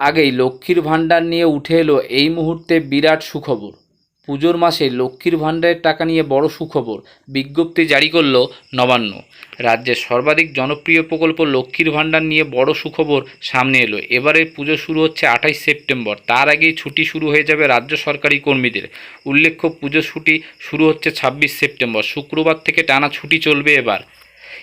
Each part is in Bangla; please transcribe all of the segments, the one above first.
আগেই লক্ষ্মীর ভাণ্ডার নিয়ে উঠে এলো এই মুহূর্তে বিরাট সুখবর। পুজোর মাসে লক্ষ্মীর ভাণ্ডারের টাকা নিয়ে বড় সুখবর, বিজ্ঞপ্তি জারি করল নবান্ন। রাজ্যের সর্বাধিক জনপ্রিয় প্রকল্প লক্ষ্মীর ভাণ্ডার নিয়ে বড় সুখবর সামনে এলো। এবারের পুজো শুরু হচ্ছে আঠাইশ সেপ্টেম্বর, তার আগেই ছুটি শুরু হয়ে যাবে রাজ্য সরকারি কর্মীদের। উল্লেখ্য, পুজো ছুটি শুরু হচ্ছে ছাব্বিশ সেপ্টেম্বর, শুক্রবার থেকে টানা ছুটি চলবে এবার।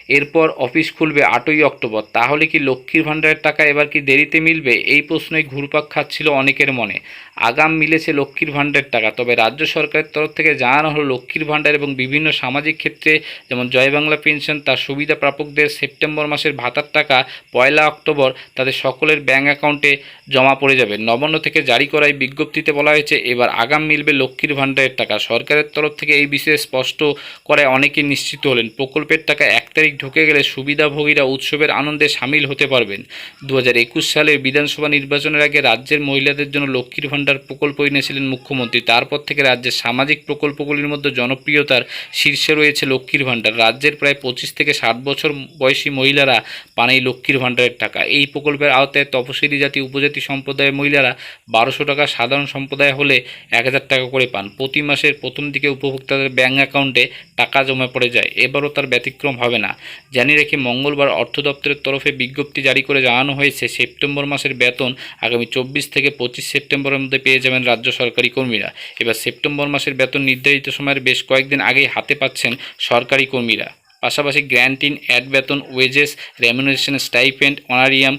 এরপর অফিস খুলবে আটই অক্টোবর। তাহলে কি লক্ষ্মীর ভাণ্ডারের টাকা এবার কি দেরিতে মিলবে? এই প্রশ্নই ঘুরপাক খাচ্ছিল অনেকের মনে। আগাম মিলেছে লক্ষ্মীর ভাণ্ডারের টাকা। তবে রাজ্য সরকারের তরফ থেকে জানানো হলো, লক্ষ্মীর ভাণ্ডার এবং বিভিন্ন সামাজিক ক্ষেত্রে যেমন জয় বাংলা পেনশন, তার সুবিধা প্রাপকদের সেপ্টেম্বর মাসের ভাতার টাকা পয়লা অক্টোবর তাদের সকলের ব্যাঙ্ক অ্যাকাউন্টে জমা পড়ে যাবে। নবান্ন থেকে জারি করা এই বিজ্ঞপ্তিতে বলা হয়েছে, এবার আগাম মিলবে লক্ষ্মীর ভাণ্ডারের টাকা। সরকারের তরফ থেকে এই বিষয়ে স্পষ্ট করে অনেকেই নিশ্চিত হলেন। প্রকল্পের টাকা এক তারিখ ঢুকে গেলে সুবিধাভোগীরা উৎসবের আনন্দে সামিল হতে পারবেন। দু হাজার একুশ সালের বিধানসভা নির্বাচনের আগে রাজ্যের মহিলাদের জন্য লক্ষ্মীর ভাণ্ডার প্রকল্প এনেছিলেন মুখ্যমন্ত্রী। তারপর থেকে রাজ্যের সামাজিক প্রকল্পগুলির মধ্যে জনপ্রিয়তার শীর্ষে রয়েছে লক্ষ্মীর ভাণ্ডার। রাজ্যের প্রায় পঁচিশ থেকে ষাট বছর বয়সী মহিলারা পান এই লক্ষ্মীর ভাণ্ডারের টাকা। এই প্রকল্পের আওতায় তপশিলি জাতি, উপজাতি সম্প্রদায়ের মহিলারা বারোশো টাকা সাধারণ সম্প্রদায় হলে এক হাজার টাকা করে পান। প্রতি মাসের প্রথম দিকে উপভোক্তাদের ব্যাঙ্ক অ্যাকাউন্টে টাকা জমা পড়ে যায়। এবারও তার ব্যতিক্রম হবে না। জানিয়ে রেখে মঙ্গলবার অর্থ দপ্তরের তরফে বিজ্ঞপ্তি জারি করে জানানো হয়েছে, সেপ্টেম্বর মাসের বেতন আগামী চব্বিশ থেকে পঁচিশ সেপ্টেম্বরের মধ্যে পেয়ে যাবেন রাজ্য সরকারি কর্মীরা। এবার সেপ্টেম্বর মাসের বেতন নির্ধারিত সময়ের বেশ কয়েকদিন আগেই হাতে পাচ্ছেন সরকারি কর্মীরা। পাশাপাশি গ্র্যান্টিন অ্যাড বেতন, ওয়েজেস, রেমুনারেশন স্টাইপেন্ড, অনারিয়াম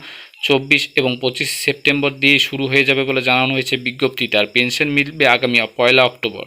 চব্বিশ এবং পঁচিশ সেপ্টেম্বর দিয়ে শুরু হয়ে যাবে বলে জানানো হয়েছে বিজ্ঞপ্তিতে আর পেনশন মিলবে আগামী পয়লা অক্টোবর।